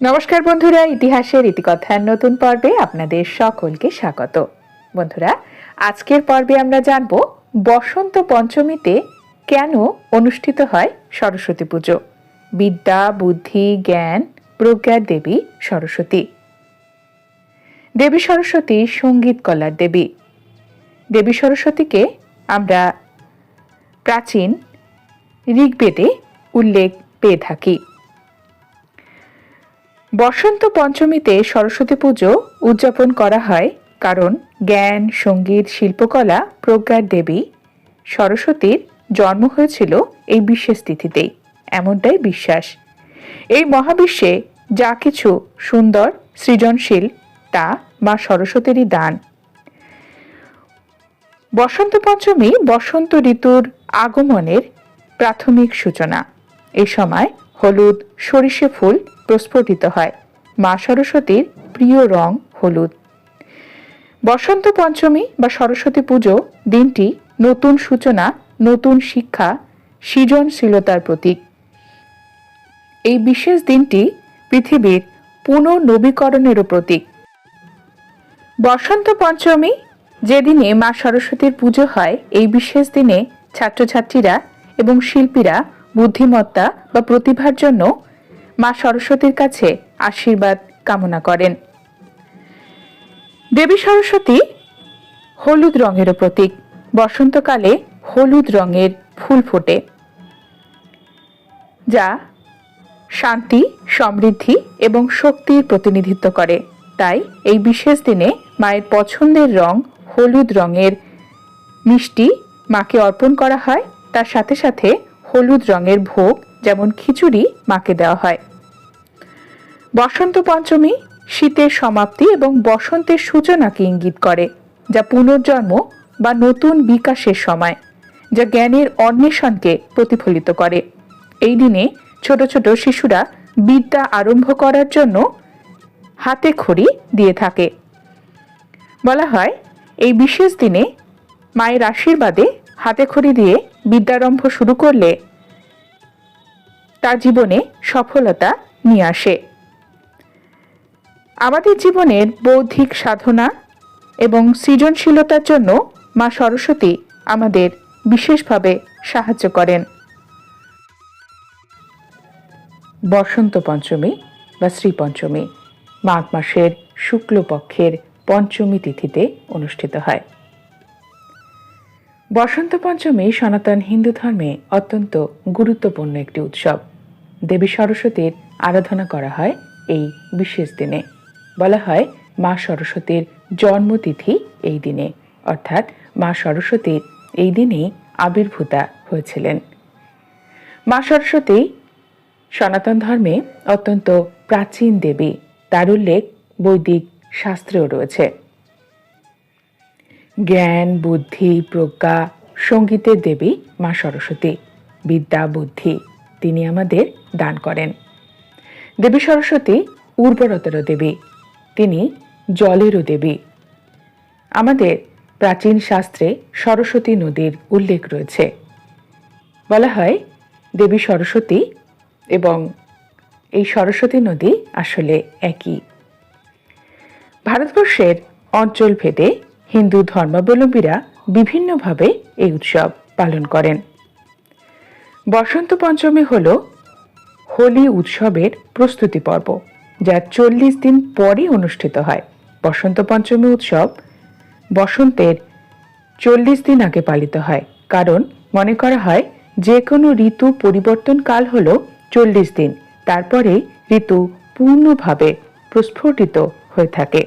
নমস্কার বন্ধুরা, ইতিহাসের ইতিকথার নতুন পর্বে আপনাদের সকলকে স্বাগত। বন্ধুরা, আজকের পর্বে আমরা জানব বসন্ত পঞ্চমীতে কেন অনুষ্ঠিত হয় সরস্বতী পুজো? বিদ্যা, বুদ্ধি, জ্ঞান, প্রজ্ঞার দেবী সরস্বতী। দেবী সরস্বতী, সংগীত কলার দেবী। দেবী সরস্বতীকে আমরা প্রাচীন ঋগ্বেদে উল্লেখ পেয়ে থাকি। বসন্ত পঞ্চমীতে সরস্বতী পুজো উদযাপন করা হয় কারণ জ্ঞান, সংগীত, শিল্পকলা, প্রজ্ঞার দেবী সরস্বতীর জন্ম হয়েছিল এই বিশেষ তিথিতেই। এমনটাই বিশ্বাস। এই মহাবিশ্বে যা কিছু সুন্দর, সৃজনশীল, তা মা সরস্বতীরই দান। বসন্ত পঞ্চমী বসন্ত ঋতুর আগমনের প্রাথমিক সূচনা। এই সময় হলুদ, সরিষে ফুল প্রস্ফুটিত হয়। মা সরস্বতীর প্রিয় রং হলুদ। বসন্ত পঞ্চমী বা সরস্বতী পুজো দিনটি নতুন সূচনা, নতুন শিক্ষা, সৃজনশীলতার প্রতীক। এই বিশেষ দিনটি পৃথিবীর পুনর্নবীকরণেরও প্রতীক। বসন্ত পঞ্চমী যেদিনে মা সরস্বতীর পুজো হয়, এই বিশেষ দিনে ছাত্রছাত্রীরা এবং শিল্পীরা বুদ্ধিমত্তা বা প্রতিভার জন্য মা সরস্বতীর কাছে আশীর্বাদ কামনা করেন। দেবী সরস্বতী হলুদ রঙেরও প্রতীক। বসন্তকালে হলুদ রঙের ফুল ফোটে, যা শান্তি, সমৃদ্ধি এবং শক্তির প্রতিনিধিত্ব করে। তাই এই বিশেষ দিনে মায়ের পছন্দের রং হলুদ রঙের মিষ্টি মাকে অর্পণ করা হয়। তার সাথে সাথে হলুদ রঙের ভোগ, যেমন খিচুড়ি, মাকে দেওয়া হয়। বসন্ত পঞ্চমী শীতের সমাপ্তি এবং বসন্তের সূচনাকে ইঙ্গিত করে, যা পুনর্জন্ম বা নতুন বিকাশের সময়, যা জ্ঞানের অন্বেষণকে প্রতিফলিত করে। এই দিনে ছোট ছোট শিশুরা বিদ্যা আরম্ভ করার জন্য হাতে খড়ি দিয়ে থাকে। বলা হয়, এই বিশেষ দিনে মায়ের আশীর্বাদে হাতে খড়ি দিয়ে বিদ্যারম্ভ শুরু করলে তার জীবনে সফলতা নিয়ে আসে। আমাদের জীবনের বৌদ্ধিক সাধনা এবং সৃজনশীলতার জন্য মা সরস্বতী আমাদের বিশেষভাবে সাহায্য করেন। বসন্ত পঞ্চমী বা শ্রী পঞ্চমী মাঘ মাসের শুক্লপক্ষের পঞ্চমী তিথিতে অনুষ্ঠিত হয়। বসন্ত পঞ্চমী সনাতন হিন্দু ধর্মে অত্যন্ত গুরুত্বপূর্ণ একটি উৎসব। দেবী সরস্বতীর আরাধনা করা হয় এই বিশেষ দিনে। বলা হয় মা সরস্বতীর জন্মতিথি এই দিনে। অর্থাৎ মা সরস্বতীর এই দিনেই আবির্ভূতা হয়েছিলেন। মা সরস্বতী সনাতন ধর্মে অত্যন্ত প্রাচীন দেবী। তার উল্লেখ বৈদিক শাস্ত্রেও রয়েছে। জ্ঞান, বুদ্ধি, প্রজ্ঞা, সঙ্গীতের দেবী মা সরস্বতী। বিদ্যা, বুদ্ধি তিনি আমাদের দান করেন। দেবী সরস্বতী উর্বরতারও দেবী। তিনি জলেরও দেবী। আমাদের প্রাচীন শাস্ত্রে সরস্বতী নদীর উল্লেখ রয়েছে। বলা হয় দেবী সরস্বতী এবং এই সরস্বতী নদী আসলে একই। ভারতবর্ষের অঞ্চল ভেদে হিন্দু ধর্মাবলম্বীরা বিভিন্নভাবে এই উৎসব পালন করেন। বসন্ত পঞ্চমী হল হোলি উৎসবের প্রস্তুতি পর্ব। যা চল্লিশ দিন পরে অনুষ্ঠিত হয়। বসন্ত পঞ্চমী উৎসব বসন্তের চল্লিশ দিন আগে পালিত হয়। কারণ মনে করা হয় যে কোনো ঋতু পরিবর্তন কাল হল চল্লিশ দিন। তারপরে ঋতু পূর্ণভাবে প্রস্ফুটিত হয়ে থাকে।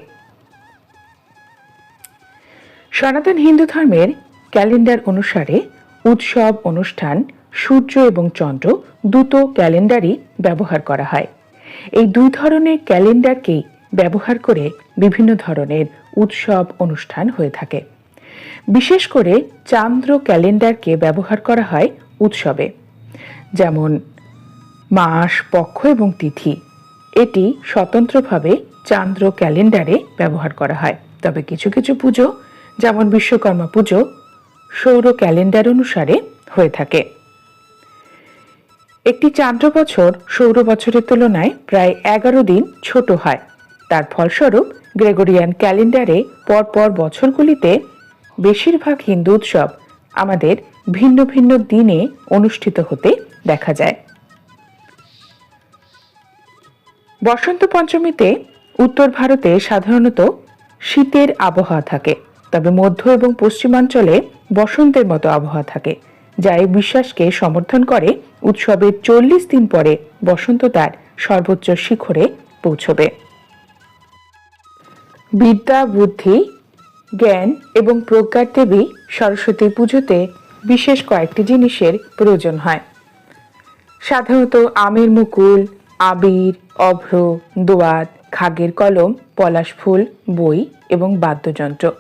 সনাতন হিন্দু ধর্মের ক্যালেন্ডার অনুসারে উৎসব, অনুষ্ঠান, সূর্য এবং চন্দ্র দুটো ক্যালেন্ডারই ব্যবহার করা হয়। এই দুই ধরনের ক্যালেন্ডারকেই ব্যবহার করে বিভিন্ন ধরনের উৎসব অনুষ্ঠান হয়ে থাকে। বিশেষ করে চান্দ্র ক্যালেন্ডারকে ব্যবহার করা হয় উৎসবে। যেমন মাস, পক্ষ এবং তিথি। এটি স্বতন্ত্রভাবে চান্দ্র ক্যালেন্ডারে ব্যবহার করা হয়। তবে কিছু কিছু পুজো, যেমন বিশ্বকর্মা পুজো, সৌর ক্যালেন্ডার অনুসারে হয়ে থাকে। একটি চান্দ্র বছর সৌর বছরের তুলনায় প্রায় এগারো দিন ছোট হয়। তার ফলস্বরূপ গ্রেগরিয়ান ক্যালেন্ডারে পরপর বছরগুলিতে বেশিরভাগ হিন্দু উৎসব আমাদের ভিন্ন ভিন্ন দিনে অনুষ্ঠিত হতে দেখা যায়। বসন্ত পঞ্চমীতে উত্তর ভারতে সাধারণত শীতের আবহাওয়া থাকে, তবে মধ্য এবং পশ্চিমাঞ্চলে বসন্তের মতো আবহাওয়া থাকে। যা এই বিশ্বাসকে সমর্থন করে উৎসবের চল্লিশ দিন পরে বসন্ত তার সর্বোচ্চ শিখরে পৌঁছবে। বিদ্যা, বুদ্ধি, জ্ঞান এবং প্রজ্ঞার দেবী সরস্বতী পুজোতে বিশেষ কয়েকটি জিনিসের প্রয়োজন হয়। সাধারণত আমের মুকুল, আবির, অভ্র, দোয়াত, খাগের কলম, পলাশ ফুল, বই এবং বাদ্যযন্ত্র।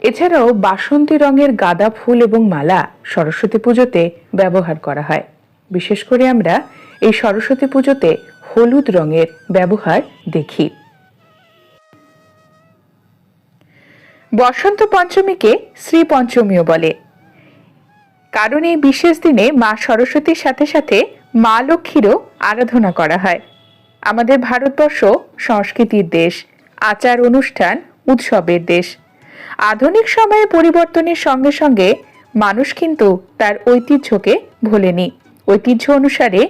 এছাড়াও বাসন্তী রঙের গাঁদা ফুল এবং মালা সরস্বতী পুজোতে ব্যবহার করা হয়। বিশেষ করে আমরা এই সরস্বতী পুজোতে হলুদ রঙের ব্যবহার দেখি। বসন্ত পঞ্চমীকে শ্রী পঞ্চমীও বলে। কারণ এই বিশেষ দিনে মা সরস্বতীর সাথে সাথে মা লক্ষ্মীরও আরাধনা করা হয়। আমাদের ভারতবর্ষ, সংস্কৃতির দেশ, আচার অনুষ্ঠান, উৎসবের দেশ। আধুনিক সময়ে পরিবর্তনের সঙ্গে সঙ্গে মানুষ কিন্তু তার ঐতিহ্যকে ভোলেনি। ঐতিহ্য অনুসারে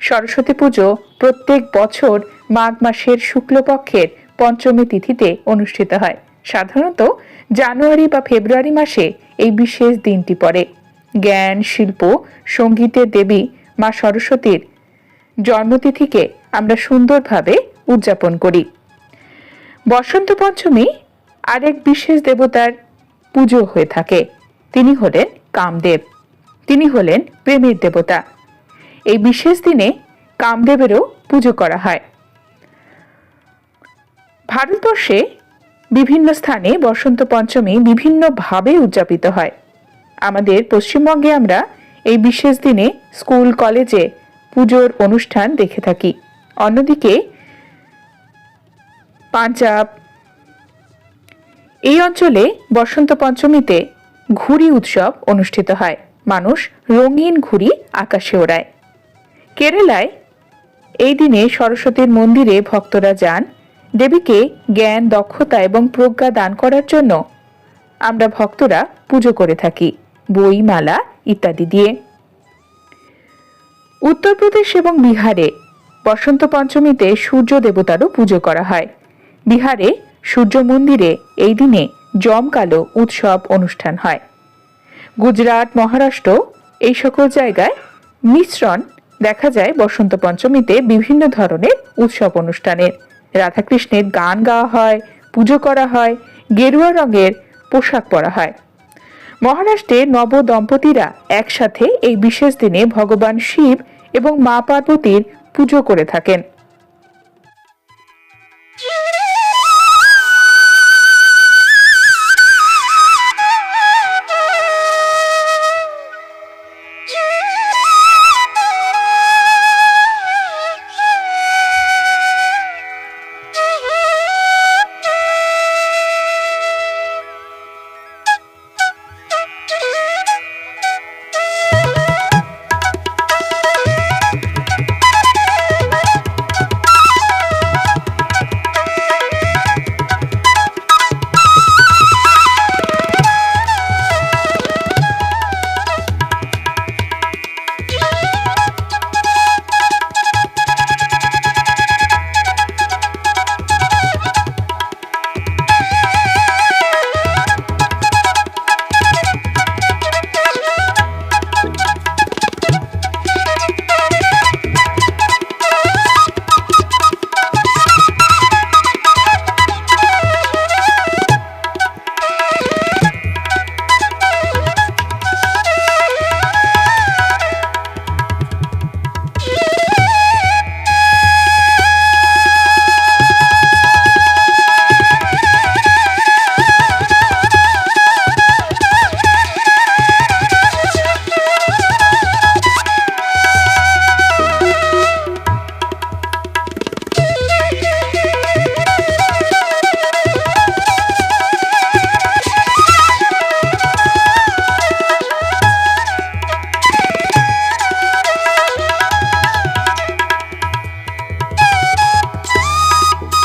সরস্বতী পুজো প্রত্যেক বছর মাঘ মাসের শুক্লপক্ষের পঞ্চমী তিথিতে অনুষ্ঠিত হয়। সাধারণত জানুয়ারি বা ফেব্রুয়ারি মাসে এই বিশেষ দিনটি পড়ে। জ্ঞান, শিল্প, সঙ্গীতের দেবী মা সরস্বতীর জন্মতিথিকে আমরা সুন্দরভাবে উদযাপন করি। বসন্ত পঞ্চমী আরেক বিশেষ দেবতার পুজো হয়ে থাকে। তিনি হলেন কামদেব। তিনি হলেন প্রেমের দেবতা। এই বিশেষ দিনে কামদেবেরও পুজো করা হয়। ভারতবর্ষে বিভিন্ন স্থানে বসন্ত পঞ্চমী বিভিন্নভাবে উদযাপিত হয়। আমাদের পশ্চিমবঙ্গে আমরা এই বিশেষ দিনে স্কুল, কলেজে পুজোর অনুষ্ঠান দেখে থাকি। অন্যদিকে পাঞ্জাব এই অঞ্চলে বসন্ত পঞ্চমীতে ঘুড়ি উৎসব অনুষ্ঠিত হয়। মানুষ রঙিন ঘুড়ি আকাশে ওড়ায়। কেরালায় এই দিনে সরস্বতীর মন্দিরে ভক্তরা যান। দেবীকে জ্ঞান, দক্ষতা এবং প্রজ্ঞা দান করার জন্য আমরা ভক্তরা পুজো করে থাকি, বই, মালা ইত্যাদি দিয়ে। উত্তরপ্রদেশ এবং বিহারে বসন্ত পঞ্চমীতে সূর্য দেবতারও পুজো করা হয়। বিহারে সূর্য মন্দিরে এই দিনে জমকালো উৎসব অনুষ্ঠান হয়। গুজরাট, মহারাষ্ট্র এই সকল জায়গায় মিশ্রণ দেখা যায় বসন্ত পঞ্চমীতে বিভিন্ন ধরনের উৎসব অনুষ্ঠানের। রাধাকৃষ্ণের গান গাওয়া হয়, পুজো করা হয়, গেরুয়া রঙের পোশাক পরা হয়। মহারাষ্ট্রে নব দম্পতিরা একসাথে এই বিশেষ দিনে ভগবান শিব এবং মা পার্বতীর পুজো করে থাকেন।